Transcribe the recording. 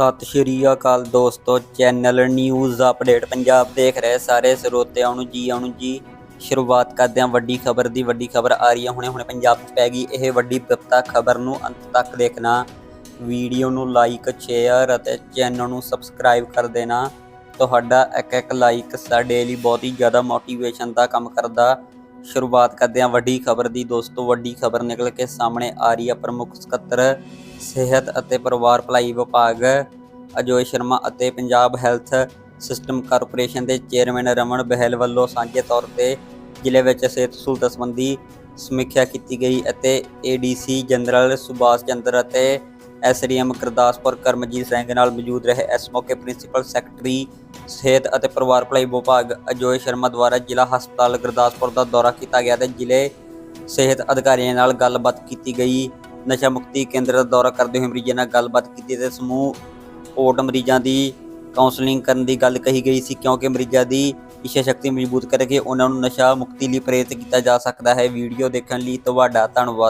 ਸਤਿ ਸ਼੍ਰੀ ਅਕਾਲ ਦੋਸਤੋ, channel news update Punjab ਦੇਖ ਰਹੇ ਸਾਰੇ ਸਰੋਤਿਆਂ ਨੂੰ ਜੀ, ਆਉਣ ਜੀ। ਸ਼ੁਰੂਆਤ ਕਰਦੇ ਹਾਂ ਵੱਡੀ ਖਬਰ ਦੀ, ਵੱਡੀ ਖਬਰ ਆ ਰਹੀ ਹੈ। ਹੁਣੇ ਹੁਣੇ ਪੰਜਾਬ 'ਚ ਪੈ ਗਈ ਇਹ ਵੱਡੀ ਬਿਪਤਾ ਖਬਰ ਨੂੰ ਅੰਤ ਤੱਕ ਦੇਖਣਾ। ਵੀਡੀਓ ਨੂੰ ਲਾਈਕ ਸ਼ੇਅਰ ਅਤੇ ਚੈਨਲ ਨੂੰ ਸਬਸਕ੍ਰਾਈਬ ਕਰ ਦੇਣਾ। ਤੁਹਾਡਾ ਇੱਕ ਇੱਕ ਲਾਈਕ ਸਾਡੇ ਲਈ ਬਹੁਤ ਹੀ ਜ਼ਿਆਦਾ ਮੋਟੀਵੇਸ਼ਨ ਦਾ ਕੰਮ ਕਰਦਾ। ਸ਼ੁਰੂਆਤ ਕਰਦੇ ਹਾਂ ਵੱਡੀ ਖਬਰ ਦੀ। ਦੋਸਤੋ, ਵੱਡੀ ਖਬਰ ਨਿਕਲ ਕੇ ਸਾਹਮਣੇ ਆ ਰਹੀ ਹੈ ਪ੍ਰਮੁੱਖ ਸਕੱਤਰ, ਸਿਹਤ ਅਤੇ ਪਰਿਵਾਰ ਭਲਾਈ ਵਿਭਾਗ, ਅਜੋਏ ਸ਼ਰਮਾ ਅਤੇ ਪੰਜਾਬ ਹੈਲਥ ਸਿਸਟਮ ਕਾਰਪੋਰੇਸ਼ਨ ਦੇ ਚੇਅਰਮੈਨ ਰਮਨ ਬਹਿਲ ਵੱਲੋਂ ਸਾਂਝੇ ਤੌਰ ਤੇ ਜ਼ਿਲ੍ਹੇ ਵਿੱਚ ਸਿਹਤ ਸਹੂਲਤਾਂ ਸੰਬੰਧੀ ਸਮੀਖਿਆ ਕੀਤੀ ਗਈ ਅਤੇ ਏਡੀਸੀ ਜਨਰਲ ਸੁਭਾਸ਼ ਚੰਦਰ ਅਤੇ ਐਸਡੀਐਮ ਗੁਰਦਾਸਪੁਰ ਕਰਮਜੀਤ ਸਿੰਘ ਨਾਲ ਮੌਜੂਦ ਰਹੇ। ਇਸ ਮੌਕੇ ਪ੍ਰਿੰਸੀਪਲ ਸੈਕਟਰੀ, ਸਿਹਤ ਅਤੇ ਪਰਿਵਾਰ ਭਲਾਈ ਵਿਭਾਗ ਅਜੋਏ ਸ਼ਰਮਾ ਦੁਆਰਾ ਜ਼ਿਲ੍ਹਾ ਹਸਪਤਾਲ ਗੁਰਦਾਸਪੁਰ ਦਾ ਦੌਰਾ ਕੀਤਾ ਗਿਆ ਤੇ ਜ਼ਿਲ੍ਹੇ ਸਿਹਤ ਅਧਿਕਾਰੀਆਂ ਨਾਲ ਗੱਲਬਾਤ ਕੀਤੀ ਗਈ। ਨਸ਼ਾ ਮੁਕਤੀ ਕੇਂਦਰ ਦਾ ਦੌਰਾ ਕਰਦੇ ਹੋਏ ਮਰੀਜ਼ਾਂ ਨਾਲ ਗੱਲਬਾਤ ਕੀਤੀ ਤੇ ਸਮੂਹ ਓਟ ਮਰੀਜ਼ਾਂ ਦੀ ਕਾਉਂਸਲਿੰਗ ਕਰਨ ਦੀ ਗੱਲ ਕਹੀ ਗਈ ਸੀ ਕਿਉਂਕਿ ਮਰੀਜ਼ਾਂ ਦੀ ਇੱਛਾ ਸ਼ਕਤੀ ਮਜ਼ਬੂਤ ਕਰਕੇ ਉਹਨਾਂ ਨੂੰ ਨਸ਼ਾ ਮੁਕਤੀ ਲਈ ਪ੍ਰੇਰਿਤ ਕੀਤਾ ਜਾ ਸਕਦਾ ਹੈ। ਵੀਡੀਓ ਦੇਖਣ ਲਈ ਤੁਹਾਡਾ ਧੰਨਵਾਦ।